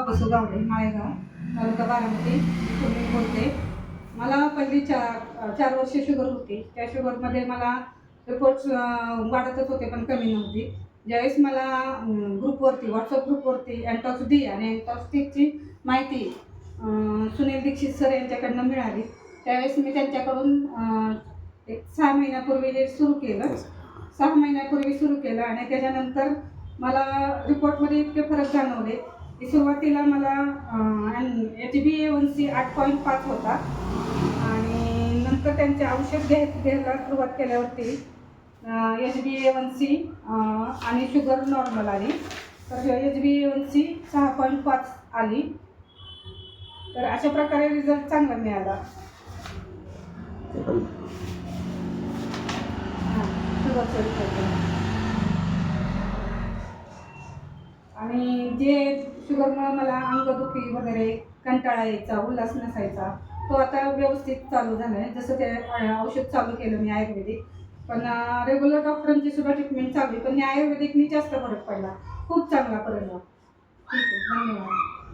बसू गावडे माळेगाव तालुका बारामती इथून मी बोलते. मला पहिली चार चार वर्ष शुगर होती. त्या शुगरमध्ये मला रिपोर्ट्स वाढतच होते पण कमी नव्हती. ज्यावेळेस मला ग्रुपवरती व्हॉट्सअप ग्रुपवरती अँटॉक्स डी आणि अँटॉक्स टीची माहिती सुनील दीक्षित सर यांच्याकडनं मिळाली. त्यावेळेस मी त्यांच्याकडून एक सहा महिन्यापूर्वी जे सुरू केलं. सहा महिन्यापूर्वी सुरू केलं आणि त्याच्यानंतर मला रिपोर्टमध्ये इतके फरक जाणवले की सुरुवातीला मला H B A one C आठ पॉईंट पाच होता. आणि नंतर त्यांचे औषध घ्याय घ्यायला सुरुवात केल्यावरती H B A one C आणि शुगर नॉर्मल आली. तर H B A one C सहा पॉईंट पाच आली. तर अशा प्रकारे रिझल्ट चांगला मिळाला. हां शुगरचा रिझल्ट आणि जे शुगरमुळे मला अंगदुखी वगैरे कंटाळा यायचा उल्हास नसायचा तो आता व्यवस्थित चालू झाला आहे जसं ते औषध चालू केलं मी आयुर्वेदिक. पण रेग्युलर डॉक्टरांची सुद्धा ट्रीटमेंट चालू आहे. पण आयुर्वेदिकनी जास्त फरक पडला. खूप चांगला परिणाम. ठीक आहे धन्यवाद.